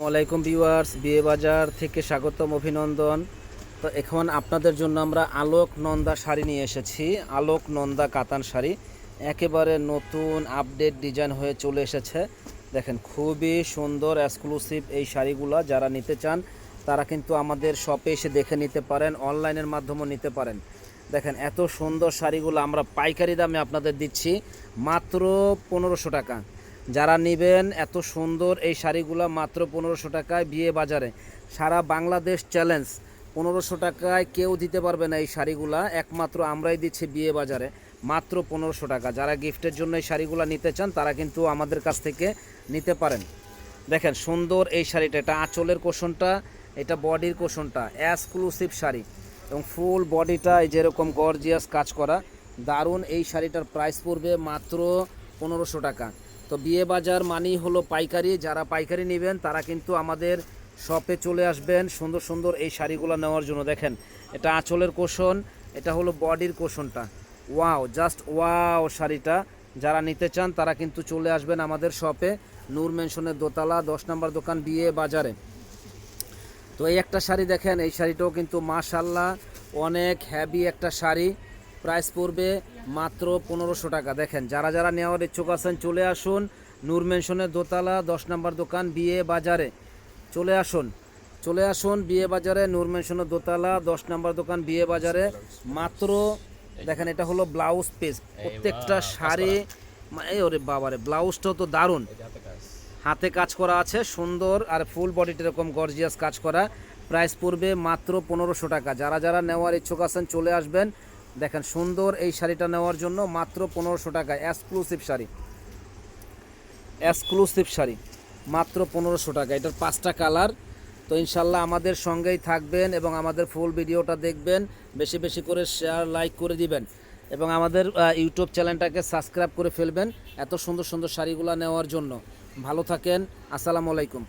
আসসালামাইকুম ভিউয়ার্স, বিয়ে বাজার থেকে স্বাগতম, অভিনন্দন। তো এখন আপনাদের জন্য আমরা আলোক নন্দা শাড়ি নিয়ে এসেছি, আলোক নন্দা কাতান শাড়ি। একেবারে নতুন আপডেট ডিজাইন হয়ে চলে এসেছে। দেখেন, খুবই সুন্দর এক্সক্লুসিভ এই শাড়িগুলো যারা নিতে চান, তারা কিন্তু আমাদের শপে এসে দেখে নিতে পারেন অনলাইনের মাধ্যমেও নিতে পারেন। দেখেন, এত সুন্দর শাড়িগুলো আমরা পাইকারি দামে আপনাদের দিচ্ছি, মাত্র পনেরোশো টাকা। যারা নেবেন এত সুন্দর এই শাড়িগুলো মাত্র পনেরোশো টাকায় বিয়ে বাজারে। সারা বাংলাদেশ চ্যালেঞ্জ পনেরোশো টাকায় কেউ দিতে পারবে না এই শাড়িগুলা, একমাত্র আমরাই দিচ্ছি বিয়ে বাজারে, মাত্র পনেরোশো টাকা। যারা গিফটের জন্য এই শাড়িগুলো নিতে চান, তারা কিন্তু আমাদের কাছ থেকে নিতে পারেন। দেখেন সুন্দর এই শাড়িটা, এটা আঁচলের কোষণটা, এটা বডির কোষণটা এক্সক্লুসিভ শাড়ি। এবং ফুল বডিটা এই যেরকম গর্জিয়াস কাজ করা, দারুণ এই শাড়িটার প্রাইস পড়বে মাত্র পনেরোশো টাকা। তো বিয়ে বাজার মানেই হলো পাইকারি। যারা পাইকারি নেবেন, তারা কিন্তু আমাদের শপে চলে আসবেন সুন্দর সুন্দর এই শাড়িগুলো নেওয়ার জন্য। দেখেন, এটা আঁচলের কোষণ, এটা হলো বডির কোষণটা। ওয়াও, জাস্ট ওয়াও শাড়িটা। যারা নিতে চান, তারা কিন্তু চলে আসবেন আমাদের শপে নূর মেনশনের দোতলা, দশ নম্বর দোকান বিয়ে বাজারে। তো এই একটা শাড়ি দেখেন, এই শাড়িটাও কিন্তু মাশাল্লাহ অনেক হ্যাভি একটা শাড়ি। প্রাইস পড়বে মাত্র পনেরোশো টাকা। দেখেন যারা যারা নেওয়ার ইচ্ছুক আছেন চলে আসুন। নূর মেনশনের দোতলা দশ নম্বর দোকান বিয়ে বাজারে। চলে আসুন চলে আসুন বিয়ে বাজারে নূর মেনশনের দোতলা দশ নম্বর দোকান বিয়ে বাজারে। মাত্র দেখেন এটা হলো ব্লাউজ পিস। প্রত্যেকটা শাড়ি এই ওরে বাবারে ব্লাউজটাও তো দারুণ। হাতে কাজ। করা আছে সুন্দর আর ফুল বডিটা এরকম গর্জিয়াস কাজ করা। প্রাইস পড়বে মাত্র পনেরোশো টাকা। যারা যারা নেওয়ার ইচ্ছুক আছেন চলে আসবেন। দেখেন, সুন্দর এই শাড়িটা নেওয়ার জন্য মাত্র পনেরোশো টাকা এক্সক্লুসিভ শাড়ি। এক্সক্লুসিভ শাড়ি, মাত্র পনেরোশো টাকা। এটার পাঁচটা কালার। তো ইনশাল্লাহ আমাদের সঙ্গেই থাকবেন এবং আমাদের ফুল ভিডিওটা দেখবেন, বেশি বেশি করে শেয়ার লাইক করে দিবেন এবং আমাদের ইউটিউব চ্যানেলটাকে সাবস্ক্রাইব করে ফেলবেন এত সুন্দর সুন্দর শাড়িগুলো নেওয়ার জন্য। ভালো থাকেন, আসসালামু আলাইকুম।